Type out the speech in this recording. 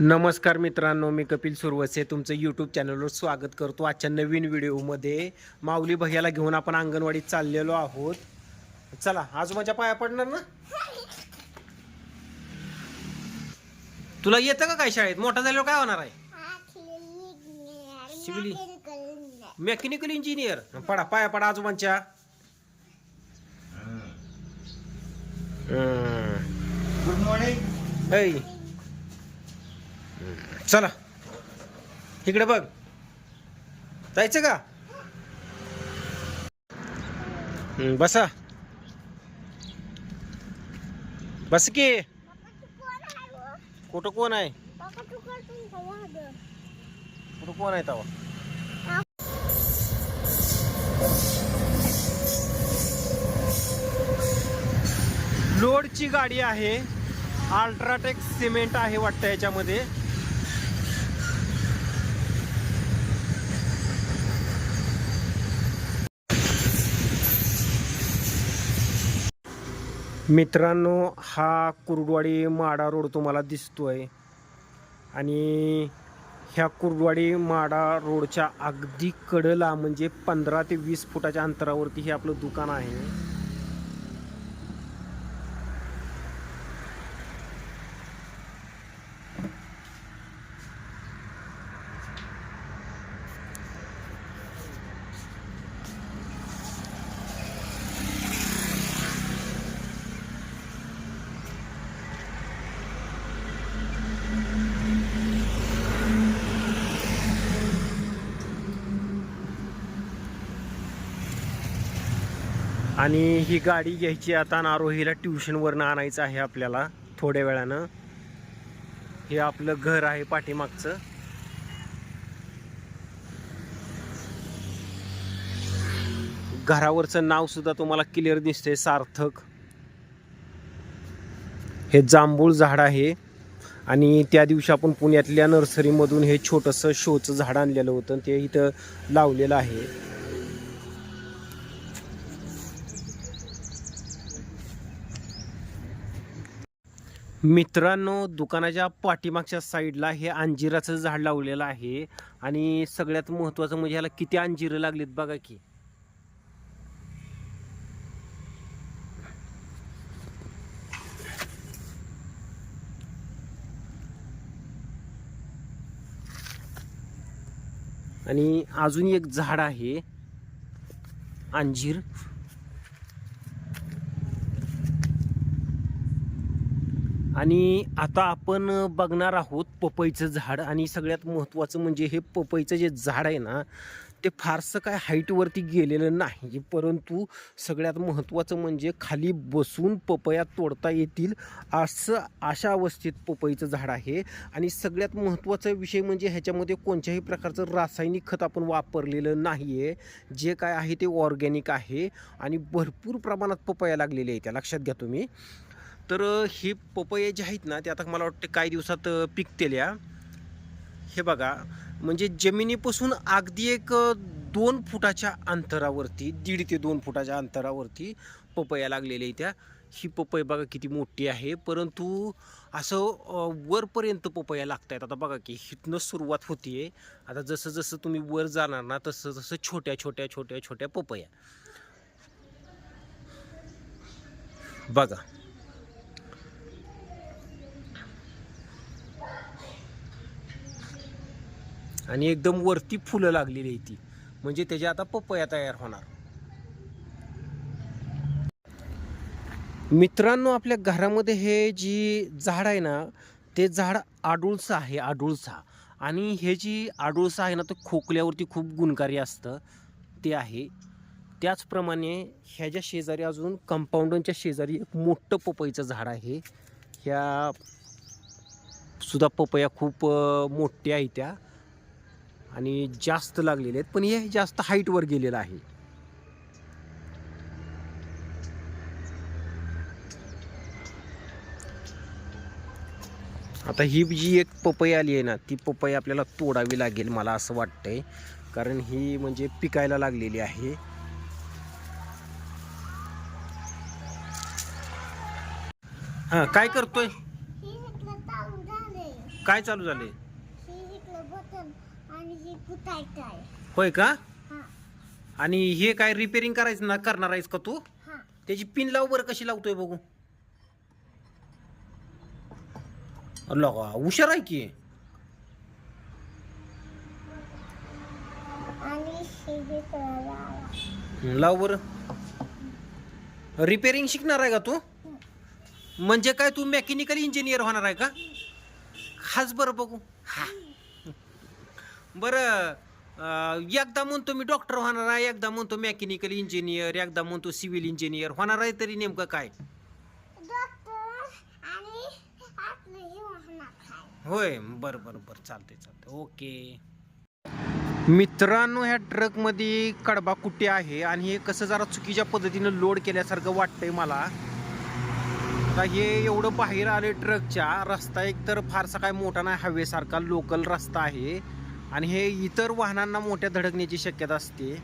नमस्कार मित्रांनो मी कपिल सुरवसे तुमचं यूट्यूब चॅनलवर स्वागत करतो. आजच्या नवीन व्हिडिओमध्ये माऊली भैयाला घेऊन आपण अंगणवाडीत चाललेलो आहोत. चला आजोबाच्या पाया पडणार ना? तुला येतं का काय शाळेत? मोठा झाल्यावर काय होणार आहे? शिवली. मेकॅनिकल इंजिनियर पडा पाया पडा आजोबांच्या. गुड मॉर्निंग चला. इकडे बघ. जायचं का? बसा. बस की. कुठं कोण आहे? कुठं कोण आहे तवा? लोडची गाडी आहे. अल्ट्राटेक सिमेंट आहे वाटतं याच्यामध्ये. मित्रांनो हा कुर्डवाडी माडा रोड तुम्हाला दिसतोय. आणि ह्या कुर्डवाडी माडा रोडच्या अगदी कडला म्हणजे पंधरा ते वीस फुटाच्या अंतरावरती हे आपलं दुकान आहे. आणि ही गाडी घ्यायची आता नारोहीला आरोहीला ट्युशनवरनं आणायचं आहे आपल्याला थोड्या वेळानं. हे आपलं घर आहे पाठीमागचं. घरावरचं नाव सुद्धा तुम्हाला क्लिअर दिसतंय सार्थक. हे जांभूळ झाड आहे. आणि त्या दिवशी आपण पुण्यातल्या नर्सरीमधून हे छोटंसं शोचं झाड आणलेलं होतं ते इथं लावलेलं आहे. मित्रांनो दुकानाच्या पाठीमागच्या साईडला हे अंजिराचं झाड लावलेलं आहे. आणि सगळ्यात महत्त्वाचं म्हणजे ह्याला किती अंजिरं लागलीत बघा की. आणि अजून एक झाड आहे. अंजीर. आणि आता आपण बघणार आहोत पपईचं झाड आणि सगळ्यात महत्त्वाचं म्हणजे हे पपईचं जे झाड आहे ना ते फारसं काय हाईटवरती गेलेलं नाही. परंतु सगळ्यात महत्त्वाचं म्हणजे खाली बसून पपया तोडता येतील असं अशा अवस्थेत पपईचं झाड आहे. आणि सगळ्यात महत्त्वाचा विषय म्हणजे ह्याच्यामध्ये कोणत्याही प्रकारचं रासायनिक खत आपण वापरलेलं नाही आहे जे काय आहे ते ऑर्गॅनिक आहे आणि भरपूर प्रमाणात पपया लागलेल्या आहेत त्या. लक्षात घ्या तुम्ही. तर ही हे पपये जे आहेत ना ते आता मला वाटतं काही दिवसात पिकतील पिकतेल्या. हे बघा म्हणजे जमिनीपासून अगदी एक दोन फुटाच्या अंतरावरती दीड ते दोन फुटाच्या अंतरावरती पपया लागलेल्या आहेत त्या. ही पपई बघा किती मोठी आहे. परंतु असं वरपर्यंत पपया लागत आहेत आता बघा की हिथनं सुरुवात होतीये. आता जसं जसं तुम्ही वर जाणार ना तसं तसं छोट्या छोट्या छोट्या छोट्या पपया. बघा. आणि एकदम वरती फुलं लागलेली आहे ती. म्हणजे त्याची आता पपया तयार होणार. मित्रांनो आपल्या घरामध्ये हे जी झाड आहे ना ते झाड आडुळसा आहे आडुळसा. आणि हे जी आडुळसा आहे ना ते खोकल्यावरती खूप गुणकारी असतं. ते आहे. त्याचप्रमाणे ह्याच्या शेजारी अजून कंपाऊंडच्या शेजारी एक मोठं पपईचं झाड आहे. ह्या सुद्धा पपया खूप मोठ्या आहे त्या. आणि जास्त लागलेले आहेत पण हे जास्त हाईटवर गेलेलं आहे. आता ही जी एक पपई आली आहे ना ती पपई आपल्याला तोडावी लागेल मला असं वाटतंय. कारण ही म्हणजे पिकायला लागलेली आहे. हां काय करतोय? हे काय चालू झाले आणि ही कुठायचं आहे. होय का? हा. आणि हे काय रिपेअरिंग करायचं ना करणार आहेस का तू? हा. त्याची पिन लाव बरं कशी लावतोय बघू. लगा हुशार आहे की. आणि ही लावा. लाव बरं. रिपेअरिंग शिकणार आहे का तू? म्हणजे काय तू मेकॅनिकल इंजिनियर होणार आहे का? हाच बरं बघू. हा बरं एकदा म्हणतो मी डॉक्टर होणार आहे एकदा म्हणतो मेकॅनिकल इंजिनियर एकदा म्हणतो सिव्हिल इंजिनियर होणार आहे तरी नेमकं काय? हे होय बरं बरं बरं. चालतंय चालतंय. ओके. मित्रांनो ह्या ट्रकमध्ये कडबा कुट्टी आहे? आणि हे कसं जरा चुकीच्या पद्धतीनं लोड केल्यासारखं वाटतंय मला. आता हे एवढं बाहेर आले ट्रकच्या रस्ता एक तर फारसा काय मोठा नाही हवेसारखा लोकल रस्ता आहे. आणि हे इतर वाहनांना मोठ्या धडकण्याची शक्यता असते.